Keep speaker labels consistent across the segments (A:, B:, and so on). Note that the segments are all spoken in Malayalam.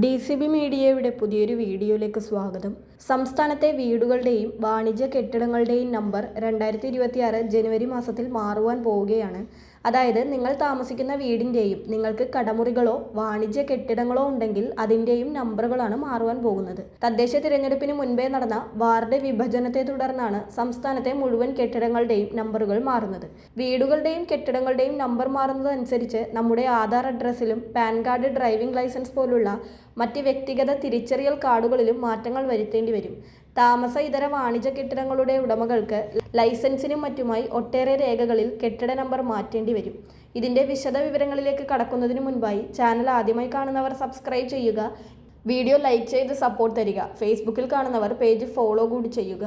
A: ഡി സി ബി മീഡിയയുടെ പുതിയൊരു വീഡിയോയിലേക്ക് സ്വാഗതം. സംസ്ഥാനത്തെ വീടുകളുടെയും വാണിജ്യ കെട്ടിടങ്ങളുടെയും നമ്പർ രണ്ടായിരത്തി ഇരുപത്തിയാറ് ജനുവരി മാസത്തിൽ മാറുവാൻ പോവുകയാണ്. അതായത് നിങ്ങൾ താമസിക്കുന്ന വീടിന്റെയും നിങ്ങൾക്ക് കടമുറികളോ വാണിജ്യ കെട്ടിടങ്ങളോ ഉണ്ടെങ്കിൽ അതിന്റെയും നമ്പറുകളാണ് മാറുവാൻ പോകുന്നത്. തദ്ദേശ തിരഞ്ഞെടുപ്പിന് മുൻപേ നടന്ന വാർഡ് വിഭജനത്തെ തുടർന്നാണ് സംസ്ഥാനത്തെ മുഴുവൻ കെട്ടിടങ്ങളുടെയും നമ്പറുകൾ മാറുന്നത്. വീടുകളുടെയും കെട്ടിടങ്ങളുടെയും നമ്പർ മാറുന്നതനുസരിച്ച് നമ്മുടെ ആധാർ അഡ്രസ്സിലും പാൻ കാർഡ് ഡ്രൈവിംഗ് ലൈസൻസ് പോലുള്ള മറ്റ് വ്യക്തിഗത തിരിച്ചറിയൽ കാർഡുകളിലും മാറ്റങ്ങൾ വരുത്തേണ്ടി വരും. താമസ ഇതര വാണിജ്യ കെട്ടിടങ്ങളുടെ ഉടമകൾക്ക് ലൈസൻസിനും മറ്റുമായി ഒട്ടേറെ രേഖകളിൽ കെട്ടിട നമ്പർ മാറ്റേണ്ടി വരും. ഇതിന്റെ വിശദ വിവരങ്ങളിലേക്ക് കടക്കുന്നതിന് മുൻപായി ചാനൽ ആദ്യമായി കാണുന്നവർ സബ്സ്ക്രൈബ് ചെയ്യുക. വീഡിയോ ലൈക്ക് ചെയ്ത് സപ്പോർട്ട് തരിക. ഫേസ്ബുക്കിൽ കാണുന്നവർ പേജ് ഫോളോ കൂടി ചെയ്യുക.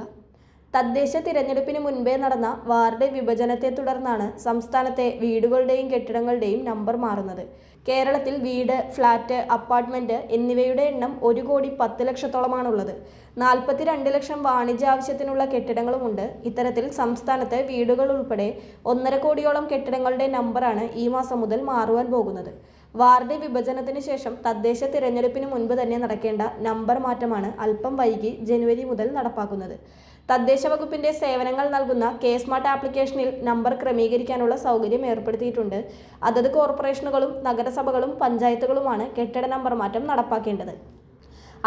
A: തദ്ദേശ തിരഞ്ഞെടുപ്പിന് മുൻപേ നടന്ന വാർഡ് വിഭജനത്തെ തുടർന്നാണ് സംസ്ഥാനത്തെ വീടുകളുടെയും കെട്ടിടങ്ങളുടെയും നമ്പർ മാറുന്നത്. കേരളത്തിൽ വീട് ഫ്ളാറ്റ് അപ്പാർട്ട്മെന്റ് എന്നിവയുടെ എണ്ണം ഒരു കോടി പത്ത് ലക്ഷത്തോളമാണുള്ളത്. നാൽപ്പത്തിരണ്ട് ലക്ഷം വാണിജ്യ ആവശ്യത്തിനുള്ള കെട്ടിടങ്ങളുമുണ്ട്. ഇത്തരത്തിൽ സംസ്ഥാനത്തെ വീടുകൾ ഉൾപ്പെടെ ഒന്നര കോടിയോളം കെട്ടിടങ്ങളുടെ നമ്പറാണ് ഈ മാസം മുതൽ മാറുവാൻ പോകുന്നത്. വാർഡ് വിഭജനത്തിന് ശേഷം തദ്ദേശ തിരഞ്ഞെടുപ്പിന് മുൻപ് തന്നെ നടക്കേണ്ട നമ്പർ മാറ്റമാണ് അല്പം വൈകി ജനുവരി മുതൽ നടപ്പാക്കുന്നത്. തദ്ദേശ വകുപ്പിന്റെ സേവനങ്ങൾ നൽകുന്ന കെ സ്മാർട്ട് ആപ്ലിക്കേഷനിൽ നമ്പർ ക്രമീകരിക്കാനുള്ള സൗകര്യം ഏർപ്പെടുത്തിയിട്ടുണ്ട്. അതത് കോർപ്പറേഷനുകളും നഗരസഭകളും പഞ്ചായത്തുകളുമാണ് കെട്ടിട നമ്പർ മാറ്റം നടപ്പാക്കേണ്ടത്.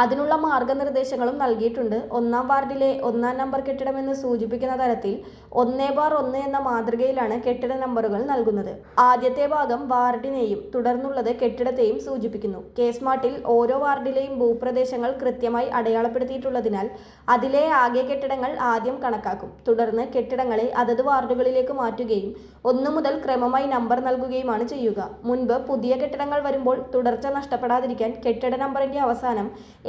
A: അതിനുള്ള മാർഗനിർദ്ദേശങ്ങളും നൽകിയിട്ടുണ്ട്. ഒന്നാം വാർഡിലെ ഒന്നാം നമ്പർ കെട്ടിടമെന്ന് സൂചിപ്പിക്കുന്ന തരത്തിൽ ഒന്നേ ബാർ ഒന്ന് എന്ന മാതൃകയിലാണ് കെട്ടിട നമ്പറുകൾ നൽകുന്നത്. ആദ്യത്തെ ഭാഗം വാർഡിനെയും തുടർന്നുള്ളത് കെട്ടിടത്തെയും സൂചിപ്പിക്കുന്നു. കേസ്മാർട്ടിൽ ഓരോ വാർഡിലെയും ഭൂപ്രദേശങ്ങൾ കൃത്യമായി അടയാളപ്പെടുത്തിയിട്ടുള്ളതിനാൽ അതിലെ ആകെ കെട്ടിടങ്ങൾ ആദ്യം കണക്കാക്കും. തുടർന്ന് കെട്ടിടങ്ങളെ അതത് വാർഡുകളിലേക്ക് മാറ്റുകയും ഒന്നു മുതൽ ക്രമമായി നമ്പർ നൽകുകയുമാണ് ചെയ്യുക. മുൻപ് പുതിയ കെട്ടിടങ്ങൾ വരുമ്പോൾ തുടർച്ച നഷ്ടപ്പെടാതിരിക്കാൻ കെട്ടിട നമ്പറിന്റെ അവസാനം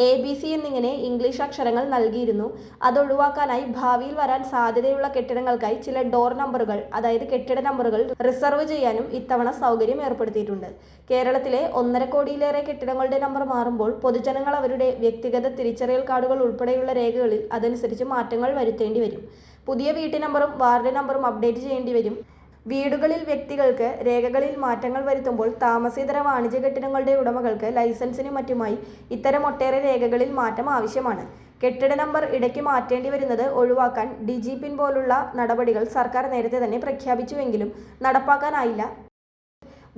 A: എ ബി സി എന്നിങ്ങനെ ഇംഗ്ലീഷ് അക്ഷരങ്ങൾ നൽകിയിരുന്നു. അതൊഴിവാക്കാനായി ഭാവിയിൽ വരാൻ സാധ്യതയുള്ള കെട്ടിടങ്ങൾക്കായി ചില ഡോർ നമ്പറുകൾ അതായത് കെട്ടിട നമ്പറുകൾ റിസർവ് ചെയ്യാനും ഇത്തവണ സൗകര്യം ഏർപ്പെടുത്തിയിട്ടുണ്ട്. കേരളത്തിലെ ഒന്നര കോടിയിലേറെ കെട്ടിടങ്ങളുടെ നമ്പർ മാറുമ്പോൾ പൊതുജനങ്ങൾ അവരുടെ വ്യക്തിഗത തിരിച്ചറിയൽ കാർഡുകൾ ഉൾപ്പെടെയുള്ള രേഖകളിൽ അതനുസരിച്ച് മാറ്റങ്ങൾ വരുത്തേണ്ടി വരും. പുതിയ വീട്ടു നമ്പറും വാർഡ് നമ്പറും അപ്ഡേറ്റ് ചെയ്യേണ്ടി വരും. വീടുകളിൽ വ്യക്തികൾക്ക് രേഖകളിൽ മാറ്റങ്ങൾ വരുത്തുമ്പോൾ താമസേതര വാണിജ്യ കെട്ടിടങ്ങളുടെ ഉടമകൾക്ക് ലൈസൻസിനും മറ്റുമായി ഇത്തരം ഒട്ടേറെ രേഖകളിൽ മാറ്റം ആവശ്യമാണ്. കെട്ടിട നമ്പർ ഇടയ്ക്ക് മാറ്റേണ്ടി വരുന്നത് ഒഴിവാക്കാൻ ഡിജിപിൻ പോലുള്ള നടപടികൾ സർക്കാർ നേരത്തെ തന്നെ പ്രഖ്യാപിച്ചുവെങ്കിലും നടപ്പാക്കാനായില്ല.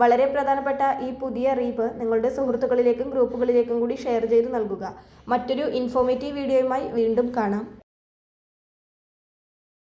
A: വളരെ പ്രധാനപ്പെട്ട ഈ പുതിയ അറിയിപ്പ് നിങ്ങളുടെ സുഹൃത്തുക്കളിലേക്കും ഗ്രൂപ്പുകളിലേക്കും കൂടി ഷെയർ ചെയ്ത് നൽകുക. മറ്റൊരു ഇൻഫോർമേറ്റീവ് വീഡിയോയുമായി വീണ്ടും കാണാം.